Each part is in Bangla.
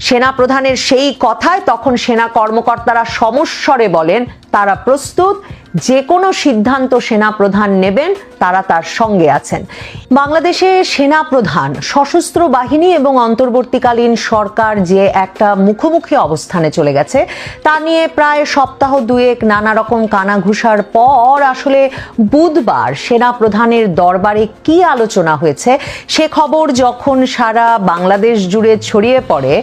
সেনা প্রধানের সেই কথায় তখন সেনা কর্মকর্তারা সমস্বরে বলেন তারা প্রস্তুত যে কোনো সিদ্ধান্ত সেনা প্রধান নেবেন, তারা তার সঙ্গে আছেন। বাংলাদেশে সেনা প্রধান সশস্ত্র বাহিনী এবং অন্তর্বর্তীকালীন সরকার যে একটা মুখোমুখি অবস্থানে চলে গেছে, তা নিয়ে প্রায় সপ্তাহ দুয়েক নানা রকম কানাঘুষার পর আসলে বুধবার সেনা প্রধানের দরবারে কি আলোচনা হয়েছে, সে খবর যখন সারা বাংলাদেশ জুড়ে ছড়িয়ে পড়ে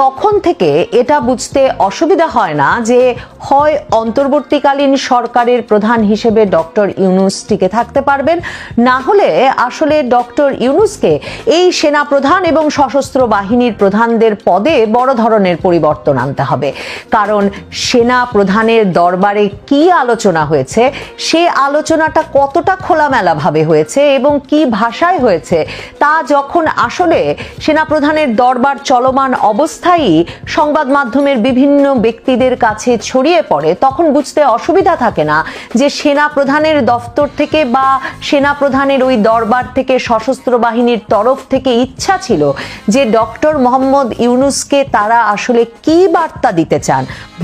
তখন থেকে এটা বুঝতে অসুবিধা হয় না যে হয় অন্তর্বর্তীকালীন সরকারের প্রধান হিসেবে ডক্টর ইউনুস টিকে থাকতে পারবেন। না হলে আসলে ডক্টর ইউনুসকে এই সেনা প্রধান এবং সশস্ত্র বাহিনীর প্রধানদের পদে বড় ধরনের পরিবর্তন আনতে হবে। কারণ সেনা প্রধানের দরবারে কি আলোচনা হয়েছে, সে আলোচনাটা কতটা খোলামেলাভাবে হয়েছে এবং কি ভাষায় হয়েছে, তা যখন আসলে সেনা প্রধানের দরবার চলমান অবস্থায় সংবাদ মাধ্যমের বিভিন্ন ব্যক্তিদের কাছে ছড়িয়ে পড়ে, তখন বুঝতে অসুবিধা থাকে। না যে সেনা প্রধানের দফতর থেকে বা সেনা প্রধানের ওই দরবার থেকে সশস্ত্র বাহিনীর তরফ থেকে ইচ্ছা ছিল যে ডক্টর মোহাম্মদ ইউনুসকে তারা আসলে কি বার্তা দিতে চান।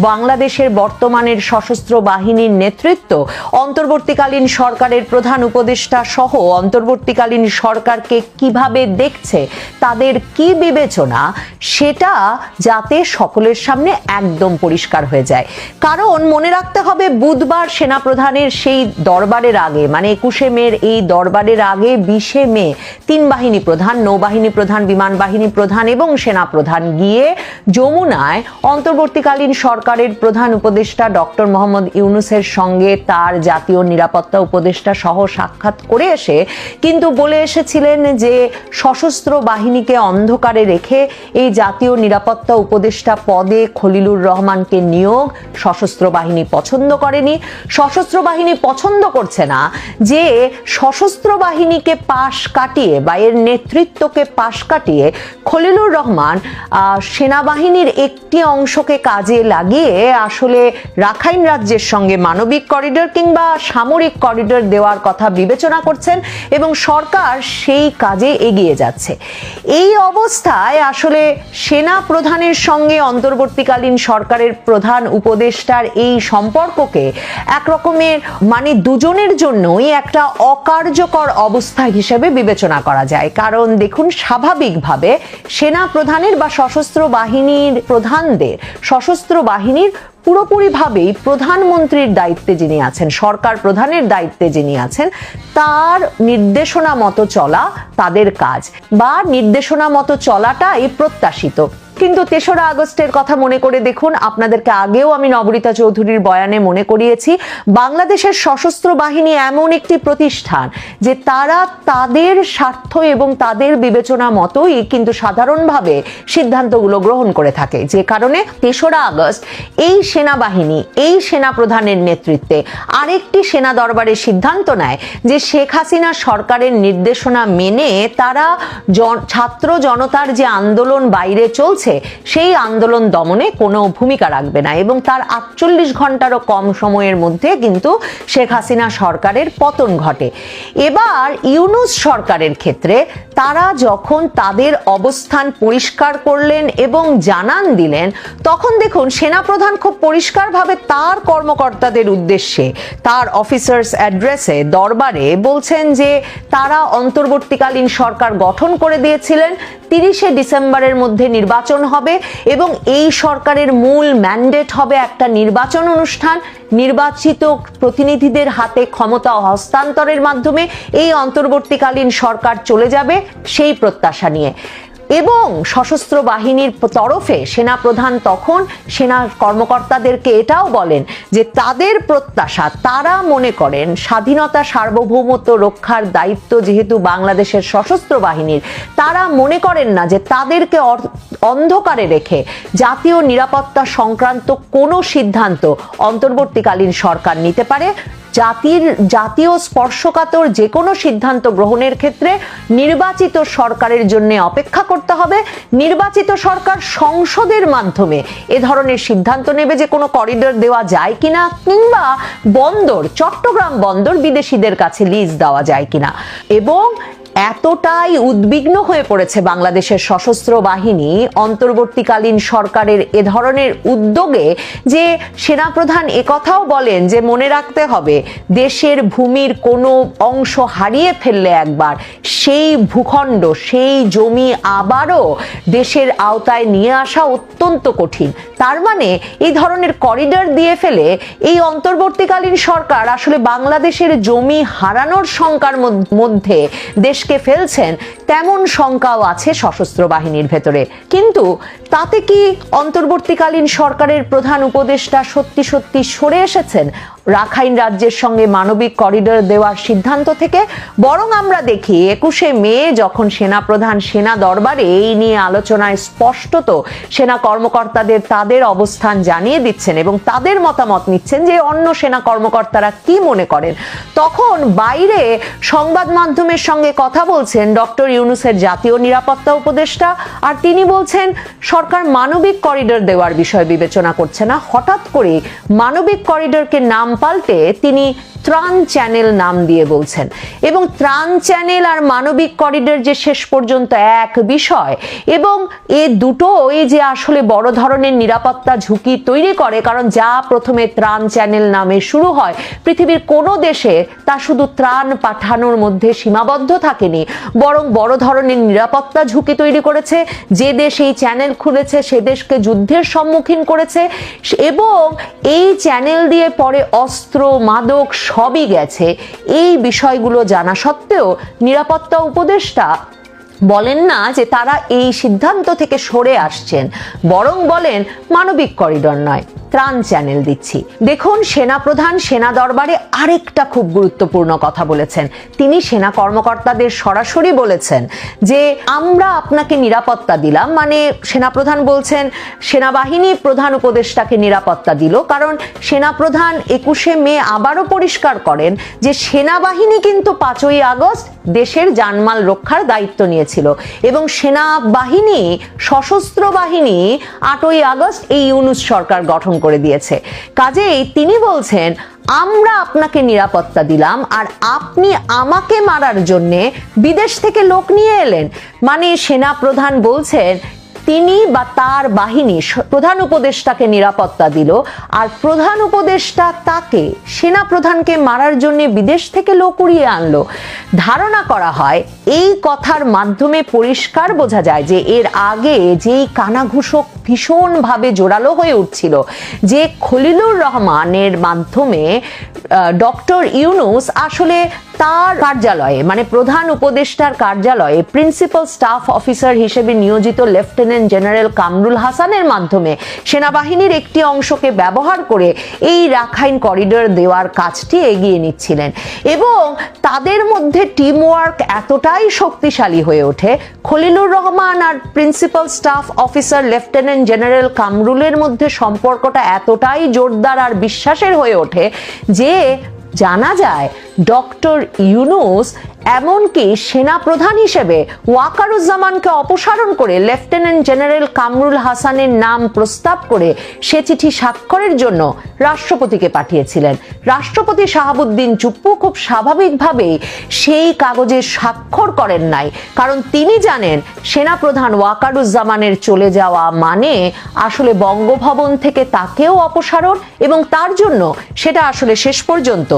বাংলাদেশের বর্তমানের সশস্ত্র বাহিনীর নেতৃত্ব, অন্তর্বর্তীকালীন সরকারের প্রধান উপদেষ্টা সহ অন্তর্বর্তীকালীন সরকারকে কীভাবে দেখছে, তাদের কি বিবেচনা, সেটা যাতে সকলের সামনে একদম পরিষ্কার হয়ে যায়। কারণ মনে রাখতে হবে, বুধবার সেনা প্রধানের সেই দরবারের আগে মানে একুশে মের এই দরবারের আগে বিশে মে, তিন বাহিনী প্রধান নৌবাহিনী প্রধান, বিমান বাহিনী প্রধান এবং সেনা প্রধান গিয়ে যমুনায় অন্তর্বর্তীকালীন সরকারের প্রধান উপদেষ্টা ডক্টর মোহাম্মদ ইউনুসের সঙ্গে তার জাতীয় নিরাপত্তা উপদেষ্টা সহ সাক্ষাৎ করে এসে কিন্তু বলে এসেছিলেন যে সশস্ত্র বাহিনীকে অন্ধকারে রেখে এই জাতীয় নিরাপত্তা উপদেষ্টা পদে খলিলুর রহমানকে নিয়োগ সশস্ত্র বাহিনী পছন্দ করেনি। সশস্ত্র বাহিনী পছন্দ করছে না যে সশস্ত্র বাহিনীকে পাশ কাটিয়ে বা এর নেতৃত্বকে পাশ কাটিয়ে খলিলুর রহমান সেনাবাহিনীর একটি অংশকে কাজে লাগিয়ে আসলে রাখাইন রাজ্যের সঙ্গে মানবিক করিডোর কিংবা সামরিক করিডোর দেওয়ার কথা বিবেচনা করছেন এবং সরকার সেই কাজে এগিয়ে যাচ্ছে। এই অবস্থায় আসলে সেনা প্রধানের সঙ্গে অন্তর্বর্তীকালীন সরকারের প্রধান উপদেষ্টার এই সম্পর্ককে এক রকমের মানে দুজনের জন্যই একটা অকার্যকর অবস্থা হিসেবে বিবেচনা করা যায়। কারণ দেখুন, স্বাভাবিকভাবে সেনা প্রধানের বা সশস্ত্র বাহিনীর প্রধানদের, সশস্ত্র বাহিনীর পুরোপুরিভাবেই প্রধানমন্ত্রীর দায়িত্বে যিনি আছেন, সরকার প্রধানের দায়িত্বে যিনি আছেন, তার নির্দেশনা মতো চলা তাদের কাজ। বা নির্দেশনা মতো চলাটাই প্রত্যাশিত। কিন্তু তেসরা আগস্টের কথা মনে করে দেখুন, আপনাদেরকে আগেও আমি নবরীতা চৌধুরীর বয়ানে মনে করিয়েছি, বাংলাদেশের সশস্ত্র বাহিনী এমন একটি প্রতিষ্ঠান যে তারা তাদের স্বার্থ এবং তাদের বিবেচনা মতোই কিন্তু সাধারণভাবে সিদ্ধান্তগুলো গ্রহণ করে থাকে। যে কারণে তেসরা আগস্ট এই সেনাবাহিনী, এই সেনা প্রধানের নেতৃত্বে আরেকটি সেনা দরবারে সিদ্ধান্ত নেয় যে শেখ হাসিনা সরকারের নির্দেশনা মেনে তারা ছাত্র জনতার যে আন্দোলন বাইরে চলছে সেই আন্দোলন দমনে কোনো ভূমিকা রাখবে না। এবং তার আটচল্লিশ ঘন্টারও কম সময়ের মধ্যে কিন্তু শেখ হাসিনা সরকারের পতন ঘটে। এবার ইউনুস সরকারের ক্ষেত্রে তারা যখন তাদের অবস্থান পরিষ্কার করলেন এবং জানান দিলেন, তখন দেখুন সেনাপ্রধান খুব পরিষ্কারভাবে তার কর্মকর্তাদের উদ্দেশ্যে, তার অফিসার্স অ্যাড্রেসে, দরবারে বলছেন যে তারা অন্তর্বর্তীকালীন সরকার গঠন করে দিয়েছিলেন, তিরিশে ডিসেম্বরের মধ্যে নির্বাচন হবে এবং এই সরকারের মূল ম্যান্ডেট হবে একটা নির্বাচন অনুষ্ঠান। নির্বাচিত প্রতিনিধিদের হাতে ক্ষমতা হস্তান্তরের মাধ্যমে এই অন্তর্বর্তীকালীন সরকার চলে যাবে সেই প্রত্যাশা নিয়ে। এবং সশস্ত্র বাহিনীর তরফে সেনা প্রধান তখন সেনা কর্মকর্তাদেরকে এটাও বলেন যে তাদের প্রত্যাশা, তারা মনে করেন স্বাধীনতা সার্বভৌমত্ব রক্ষার দায়িত্ব যেহেতু বাংলাদেশের সশস্ত্র বাহিনীর, তারা মনে করেন না যে তাদেরকে অন্ধকারে রেখে জাতীয় নিরাপত্তা সংক্রান্ত কোনো সিদ্ধান্ত অন্তর্বর্তীকালীন সরকার নিতে পারে। জাতির জাতীয় স্পর্শকাতর যে কোনো সিদ্ধান্ত গ্রহণের ক্ষেত্রে নির্বাচিত সরকারের জন্য অপেক্ষা করতে হবে। নির্বাচিত সরকার সংসদের মাধ্যমে এ ধরনের সিদ্ধান্ত নেবে যে কোনো করিডর দেওয়া যায় কিনা, কিংবা বন্দর, চট্টগ্রাম বন্দর বিদেশিদের কাছে লিজ দেওয়া যায় কিনা। এবং এতটাই উদ্বিগ্ন হয়ে পড়েছে বাংলাদেশের সশস্ত্র বাহিনী অন্তর্বর্তীকালীন সরকারের এ ধরনের উদ্যোগে যে সেনাপ্রধান একথাও বলেন যে মনে রাখতে হবে, দেশের ভূমির কোনো অংশ হারিয়ে ফেললে একবার, সেই ভূখণ্ড, সেই জমি আবারও দেশের আওতায় নিয়ে আসা অত্যন্ত কঠিন। তার মানে এই ধরনের করিডর দিয়ে ফেলে এই অন্তর্বর্তীকালীন সরকার আসলে বাংলাদেশের জমি হারানোর শঙ্কার মধ্য- মধ্যে দেশকে ফেলছেন, তেমন শঙ্কাও আছে সশস্ত্র বাহিনীর ভেতরে। কিন্তু তাতে কি অন্তর্বর্তীকালীন সরকারের প্রধান উপদেষ্টা সত্যি সত্যি সরে এসেছেন? রাখাইন রাজ্যের সঙ্গে মানবিক করিডর দেওয়ার সিদ্ধান্ত থেকে বরং আমরা দেখি একুশে মে যখন সেনাপ্রধান সেনা দরবারে এই নিয়ে আলোচনায় স্পষ্টত সেনা কর্মকর্তাদের তাদের অবস্থান জানিয়ে দিচ্ছেন এবং তাদের মতামত নিচ্ছেন যে অন্য সেনা কর্মকর্তারা কি মনে করেন। তখন বাইরে সংবাদ মাধ্যমের সঙ্গে কথা বলছেন ডক্টর ইউনুসের জাতীয় নিরাপত্তা উপদেষ্টা আর তিনি বলছেন, সরকার মানবিক করিডর দেওয়ার বিষয় বিবেচনা করছে না। হঠাৎ করে মানবিক করিডরকে নাম পাল্টে তিনি ত্রাণ চ্যানেল নাম দিয়ে বলছেন। এবং ত্রাণ চ্যানেল আর মানবিক করিডর যে শেষ পর্যন্ত এক বিষয়, এবং এ দুটো এই যে আসলে বড় ধরনের নিরাপত্তা ঝুঁকি তৈরি করে, কারণ যা প্রথমে ত্রাণ চ্যানেল নামে শুরু হয়, পৃথিবীর কোনো দেশে তা শুধু ত্রাণ পাঠানোর মধ্যে সীমাবদ্ধ থাকেনি, বরং বড় ধরনের নিরাপত্তা ঝুঁকি তৈরি করেছে। যে দেশ এই চ্যানেল খুলেছে, সে দেশকে যুদ্ধের সম্মুখীন করেছে, এবং এই চ্যানেল দিয়ে পরে অস্ত্র, মাদক সবই গেছে। এই বিষয়গুলো জানা সত্ত্বেও নিরাপত্তা উপদেষ্টা বলেন না যে তারা এই সিদ্ধান্ত থেকে সরে আসছেন, বরং বলেন মানবিক করিডর নয়। ত্রাণ চ্যানেল দিচ্ছি। দেখুন, সেনাপ্রধান সেনা দরবারে আরেকটা খুব গুরুত্বপূর্ণ কথা বলেছেন। তিনি সেনা কর্মকর্তাদের সরাসরি বলেছেন যে, আমরা আপনাকে নিরাপত্তা দিলাম। মানে সেনাপ্রধান বলছেন সেনাবাহিনী প্রধান উপদেষ্টাকে নিরাপত্তা দিল। কারণ সেনাপ্রধান একুশে মে আবারও পরিষ্কার করেন যে, সেনাবাহিনী কিন্তু পাঁচই আগস্ট দেশের জানমাল রক্ষার দায়িত্ব নিয়েছিল। এবং সেনাবাহিনী, সশস্ত্র বাহিনী, আটই আগস্ট এই ইউনুস সরকার গঠন করে দিয়েছে। কাজেই তিনি বলছেন, আমরা আপনাকে নিরাপত্তা দিলাম আর আপনি আমাকে মারার জন্যে বিদেশ থেকে লোক নিয়ে এলেন। মানে সেনা প্রধান বলছেন তিনি বা তার বাহিনী প্রধান উপদেষ্টাকে নিরাপত্তা দিল, আর প্রধান উপদেষ্টা তাকে সেনা প্রধানকে মারার জন্য বিদেশ থেকে লোক উড়িয়ে আনলো। ধারণা করা হয়, এই কথার মাধ্যমে পরিষ্কার বোঝা যায় যে এর আগে যেই কানাঘুষক ভীষণভাবে জোরালো হয়ে উঠছিল, যে খলিলুর রহমানের মাধ্যমে ডক্টর ইউনুস আসলে তার কার্যালয়ে মানে প্রধান উপদেষ্টার কার্যালয়ে প্রিন্সিপাল স্টাফ অফিসার হিসেবে নিয়োজিত লেফটেন্যান্ট জেনারেল কামরুল হাসানের মাধ্যমে সেনাবাহিনীর একটি অংশকে ব্যবহার করে এই রাখাইন করিডর দেওয়ার কাজটি এগিয়ে নিচ্ছিলেন এবং তাদের মধ্যে টিম ওয়ার্ক এতটাই শক্তিশালী হয়ে ওঠে, খলিলুর রহমান আর principal staff officer lieutenant general কামরুলের মধ্যে সম্পর্কটা এতটাই জোরদার আর বিশ্বাসের হয়ে ওঠে যে জানা যায় ডক্টর ইউনুস এমনকি সেনা প্রধান হিসেবে ওয়াকারুজ্জামানকে অপসারণ করে লেফটেন্যান্ট জেনারেল কামরুল হাসানের নাম প্রস্তাব করে সে চিঠি স্বাক্ষরের জন্য রাষ্ট্রপতিকে পাঠিয়েছিলেন। রাষ্ট্রপতি শাহাবুদ্দিন চুপ্পু খুব স্বাভাবিকভাবেই সেই কাগজে স্বাক্ষর করেন নাই। কারণ তিনি জানেন, সেনাপ্রধান ওয়াকারুজ্জামানের চলে যাওয়া মানে আসলে বঙ্গভবন থেকে তাকেও অপসারণ এবং তার জন্য সেটা আসলে শেষ পর্যন্ত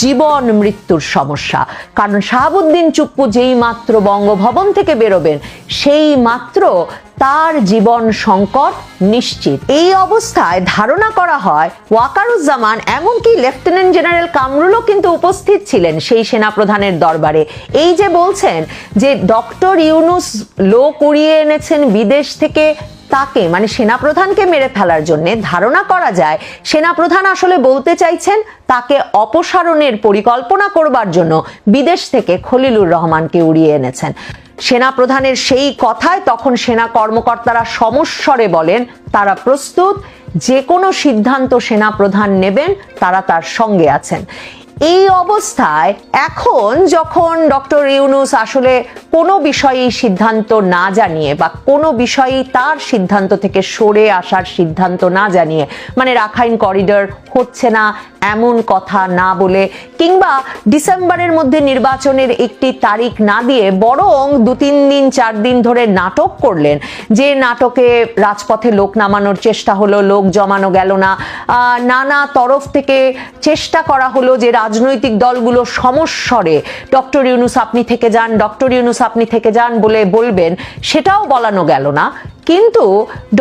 জীবন মৃত্যুর সমস্যা। কারণ শাহাবুদ্দিন চুপ্পু যেই মাত্র বঙ্গভবন থেকে বেরোবেন, সেই মাত্র তার জীবন সংকট নিশ্চিত। এই অবস্থায় ধারণা করা হয়, ওয়াকারুজ্জামান এমনকি লেফটেন্যান্ট জেনারেল কামরুলও কিন্তু উপস্থিত ছিলেন সেই সেনাপ্রধানের দরবারে। এই যে বলছেন যে ডক্টর ইউনুস লো উড়িয়ে এনেছেন বিদেশ থেকে তাকে মানে সেনাপ্রধানকে মেরে ফেলার জন্য ধারণা করা যায়, সেনাপ্রধান আসলে বলতে চাইছেন তাকে অপসারণের পরিকল্পনা করবার জন্য বিদেশ থেকে খলিলুর রহমানকে উড়িয়ে এনেছেন। সেনাপ্রধানের সেই কথায় তখন সেনা কর্মকর্তারা সমস্বরে বলেন, তারা প্রস্তুত, যে কোনো সিদ্ধান্ত সেনাপ্রধান নেবেন, তারা তার সঙ্গে আছেন। এই অবস্থায় এখন যখন ডক্টর ইউনুস আসলে কোনো বিষয়েই সিদ্ধান্ত না জানিয়ে বা কোনো বিষয়েই তার সিদ্ধান্ত থেকে সরে আসার সিদ্ধান্ত না জানিয়ে মানে রাখাইন করিডর হচ্ছে না এমন কথা না বলে, কিংবা ডিসেম্বরের মধ্যে নির্বাচনের একটি তারিখ না দিয়ে বরং দু তিন দিন, চার দিন ধরে নাটক করলেন, যে নাটকে রাজপথে লোক নামানোর চেষ্টা হলো, লোক জমানো গেল না নানা তরফ থেকে চেষ্টা করা হলো যে রাজনৈতিক দলগুলো সমস্বরে। ডক্টর ইউনুস আপনি থেকে যান, ডক্টর ইউনুস আপনি থেকে যান বলে বলবেন, সেটাও বলানো গেল না। কিন্তু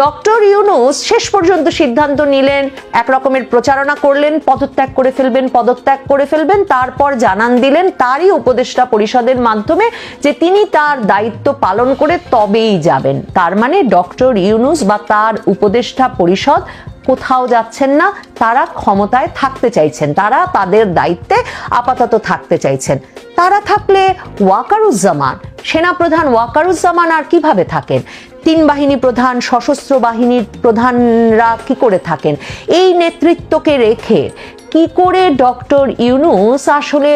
ডক্টর ইউনুস শেষ পর্যন্ত সিদ্ধান্ত নিলেন, এক রকমের প্রচারণা করলেন, পদত্যাগ করে ফেলবেন, পদত্যাগ করে ফেলবেন, তারপর জানান দিলেন তারই উপদেষ্টা পরিষদের মাধ্যমে যে তিনি তার দায়িত্ব পালন করে তবেই যাবেন। তার মানে ডক্টর ইউনুস বা তার উপদেষ্টা পরিষদ কোথাও যাচ্ছেন না, তারা ক্ষমতায় থাকতে চাইছেন, তারা তাদের দায়িত্বে আপাতত থাকতে চাইছেন। তারা থাকলে ওয়াকারুজ্জামান, সেনাপ্রধান ওয়াকারুজ্জামান আর কীভাবে থাকেন? তিন বাহিনী প্রধান, সশস্ত্র বাহিনীর প্রধানরা কি করে থাকেন? এই নেতৃত্বকে রেখে কি করে ডক্টর ইউনুস আসলে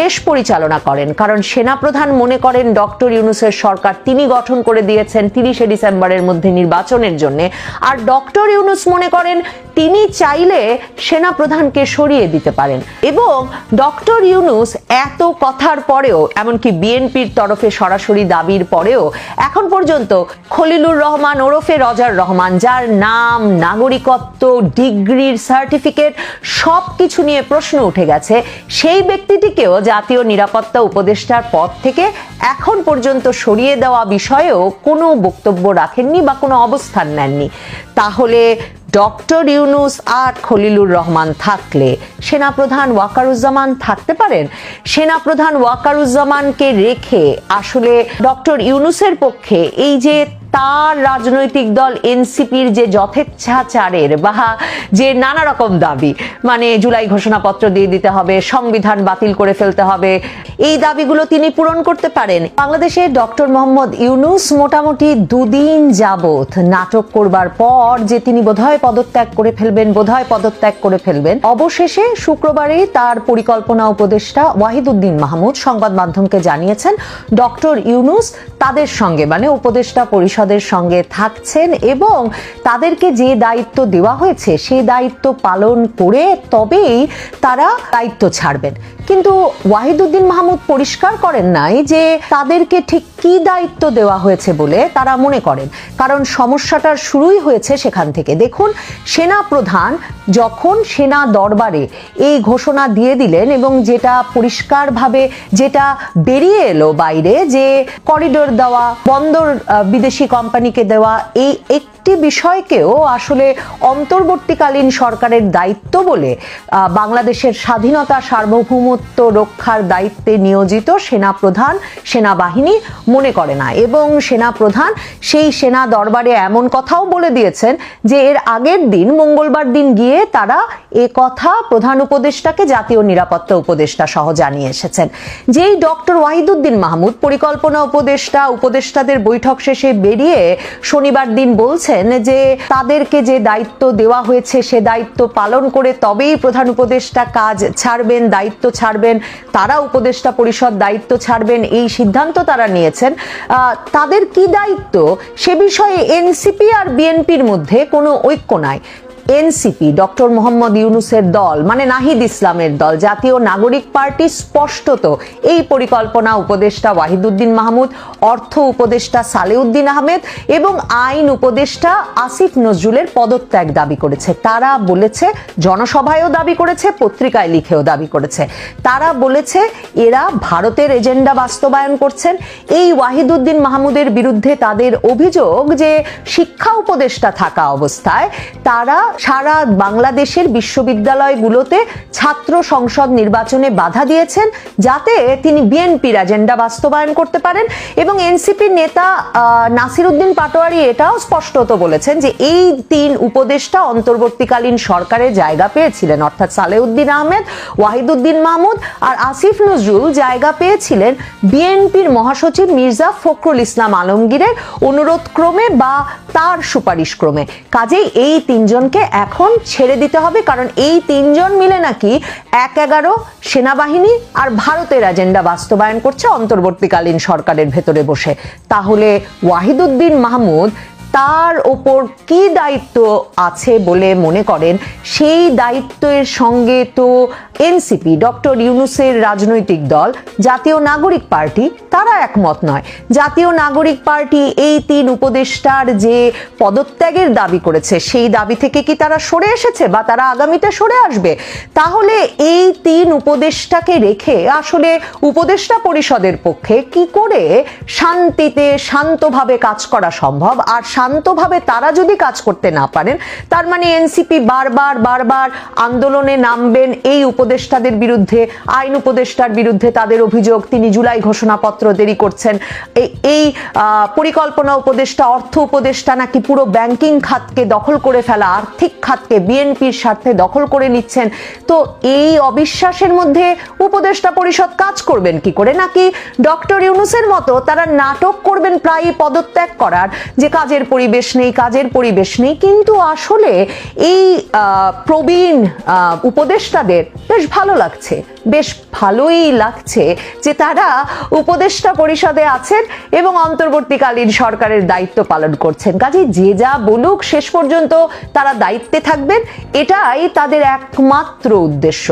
দেশ পরিচালনা করেন? কারণ সেনাপ্রধান মনে করেন ডক্টর ইউনুসের সরকার তিনি গঠন করে দিয়েছেন তিরিশে ডিসেম্বরের মধ্যে নির্বাচনের জন্য। আর ডক্টর ইউনুস মনে করেন তিনি চাইলে সেনাপ্রধানকে সরিয়ে দিতে পারেন। এবং ডক্টর ইউনুস এত কথার পরেও, এমনকি বিএনপির তরফে সরাসরি দাবির পরেও, এখন পর্যন্ত খলিলুর রহমান, ওরফে রজার রহমান, যার নাম, নাগরিকত্ব, ডিগ্রির সার্টিফিকেট সব কিছু নিয়ে প্রশ্ন উঠে গেছে, সেই ব্যক্তিটিকেও জাতীয় নিরাপত্তা উপদেষ্টার পদ থেকে এখন পর্যন্ত সরিয়ে দেওয়া বিষয়েও কোনো বক্তব্য রাখেননি বা কোনো অবস্থান নেননি। তাহলে ডক্টর ইউনুস আর খলিলুর রহমান থাকলে সেনাপ্রধান ওয়াকারুজ্জামান থাকতে পারেন? সেনাপ্রধান ওয়াকারুজ্জামানকে রেখে আসলে ডক্টর ইউনুসের পক্ষে এই যে তার রাজনৈতিক দল এনসিপির যে যথেচ্ছাচারের বা যে নানা রকম দাবি মানে জুলাই ঘোষণাপত্র দিয়ে দিতে হবে, সংবিধান বাতিল করে ফেলতে হবে, এই দাবিগুলো তিনি পূরণ করতে পারেন। বাংলাদেশে ডক্টর মোহাম্মদ ইউনুস মোটামুটি দুদিন যাবত নাটক করবার পর যে তিনি বোধহয় পদত্যাগ করে ফেলবেন, বোধহয় পদত্যাগ করে ফেলবেন। অবশেষে শুক্রবারে তার পরিকল্পনা উপদেষ্টা ওয়াহিদুদ্দিন মাহমুদ সংবাদ মাধ্যমকে জানিয়েছেন, ডক্টর ইউনুস তাদের সঙ্গে মানে উপদেষ্টা পরিষদের সঙ্গে থাকছেন এবং তাদেরকে যে দায়িত্ব দেওয়া হয়েছে সেই দায়িত্ব পালন করে তবেই তারা দায়িত্ব ছাড়বেন। কিন্তু ওয়াহিদুদ্দিন মাহমুদ পরিষ্কার করেন নাই যে তাদেরকে ঠিক কি দায়িত্ব দেওয়া হয়েছে বলে তারা মনে করেন। কারণ সমস্যাটার শুরুই হয়েছে সেখান থেকে। দেখুন, সেনা প্রধান যখন সেনা দরবারে এই ঘোষণা দিয়ে দিলেন এবং যেটা পরিষ্কারভাবে যেটা বেরিয়ে এলো বাইরে যে করিডোর দেওয়া, বন্দর বিদেশি কোম্পানিকে দেওয়া, এই একটি বিষয়কেও আসলে অন্তর্বর্তীকালীন সরকারের দায়িত্ব বলে বাংলাদেশের স্বাধীনতা সার্বভৌমত্ব রক্ষার দায়িত্বে নিয়োজিত সেনাপ্রধান সেনাবাহিনী মনে করে না। এবং সেনাপ্রধান সেই সেনা দরবারে এমন কথাও বলে দিয়েছেন যে এর আগের দিন, মঙ্গলবার দিন গিয়ে তারা এ কথা প্রধান উপদেষ্টাকে, জাতীয় নিরাপত্তা উপদেষ্টা সহ জানিয়ে এসেছেন। যেই ডক্টর ওয়াহিদুদ্দিন মাহমুদ, পরিকল্পনা উপদেষ্টা, উপদেষ্টাদের বৈঠক শেষে বেরিয়ে শনিবার দিন বলছেন যে তাদেরকে যে দায়িত্ব দেওয়া হয়েছে, সে দায়িত্ব পালন করে তবেই প্রধান উপদেষ্টা কাজ ছাড়বেন, দায়িত্ব ছাড়বেন, তারা উপদেষ্টা পরিষদ দায়িত্ব ছাড়বেন, এই সিদ্ধান্ত তারা নিয়েছেন। তাদের কি দায়িত্ব? সে বিষয়ে এনসিপি আর বিএনপির মধ্যে কোনো ঐক্য নাই। এনসিপি, ডক্টর মোহাম্মদ ইউনুসের দল মানে নাহিদ ইসলামের দল, জাতীয় নাগরিক পার্টি স্পষ্টত এই পরিকল্পনা উপদেষ্টা ওয়াহিদুদ্দিন মাহমুদ, অর্থ উপদেষ্টা সালেউদ্দিন আহমেদ এবং আইন উপদেষ্টা আসিফ নজরুলের পদত্যাগ দাবি করেছে। তারা বলেছে, জনসভায়ও দাবি করেছে, পত্রিকায় লিখেও দাবি করেছে। তারা বলেছে, এরা ভারতের এজেন্ডা বাস্তবায়ন করছেন। এই ওয়াহিদুদ্দিন মাহমুদের বিরুদ্ধে তাদের অভিযোগ যে শিক্ষা উপদেষ্টা থাকা অবস্থায়, তারা সারা বাংলাদেশের বিশ্ববিদ্যালয়গুলোতে ছাত্র সংসদ নির্বাচনে বাধা দিয়েছেন যাতে তিনি বিএনপির এজেন্ডা বাস্তবায়ন করতে পারেন এবং এনসিপির নেতা আহ, নাসিরুদ্দিন পাটোয়ারি এটাও স্পষ্টত বলেছেন যে এই তিন উপদেষ্টা অন্তর্বর্তীকালীন সরকারে জায়গা পেয়েছিলেন অর্থাৎ সালেউদ্দিন আহমেদ ওয়াহিদুদ্দিন মাহমুদ আর আসিফ নজরুল জায়গা পেয়েছিলেন বিএনপির মহাসচিব মির্জা ফখরুল ইসলাম আলমগীরের অনুরোধ ক্রমে বা তার সুপারিশ ক্রমে কাজেই এই তিনজনকে এখন ছেড়ে দিতে হবে, কারণ এই তিনজন মিলে নাকি এক এগারো সেনাবাহিনী আর ভারতের এজেন্ডা বাস্তবায়ন করছে অন্তর্বর্তীকালীন সরকারের ভেতরে বসে। তাহলে ওয়াহিদুদ্দিন মাহমুদ তার ওপর কি দায়িত্ব আছে বলে মনে করেন? সেই দায়িত্বের সঙ্গে তো এনসিপি, ডক্টর ইউনুসের রাজনৈতিক দল, জাতীয় নাগরিক পার্টি, তারা একমত নয়। জাতীয় নাগরিক পার্টি এই তিন উপদেষ্টার যে পদত্যাগের দাবি করেছে, সেই দাবি থেকে কি তারা সরে এসেছে বা তারা আগামীতে সরে আসবে? তাহলে এই তিন উপদেষ্টাকে রেখে আসলে উপদেষ্টা পরিষদের পক্ষে কি করে শান্তিতে, শান্তভাবে কাজ করা সম্ভব? আর শান্তভাবে তারা যদি কাজ করতে না পারেন, তার মানে এনসিপি বারবার বারবার আন্দোলনে নামবেন, এই উপদেষ্টাদের বিরুদ্ধে, আইন উপদেষ্টার বিরুদ্ধে তাদের অভিযোগ, তিনি জুলাই ঘোষণাপত্র দেরি করছেন। এই- পরিকল্পনা উপদেষ্টা, অর্থ উপদেষ্টা নাকি পুরো ব্যাংকিং খাতকে দখল করে ফেলা, আর্থিক খাতকে বিএনপির স্বার্থে দখল করে নিচ্ছেন। তো এই অবিশ্বাসের মধ্যে উপদেষ্টা পরিষদ কাজ করবেন কি করে? নাকি ডক্টর ইউনুসের মতো তারা নাটক করবেন প্রায় পদত্যাগ করার, যে কাজের পরিবেশ নেই, কাজের পরিবেশ নেই, কিন্তু আসলে এই প্রবীণ উপদেষ্টাদের বেশ ভালো লাগছে, বেশ ভালোই লাগছে যে তারা উপদেষ্টা পরিষদে আছেন এবং অন্তর্বর্তীকালীন সরকারের দায়িত্ব পালন করছেন। কাজে যে যা বলুক, শেষ পর্যন্ত তারা দায়িত্বে থাকবেন, এটাই তাদের একমাত্র উদ্দেশ্য।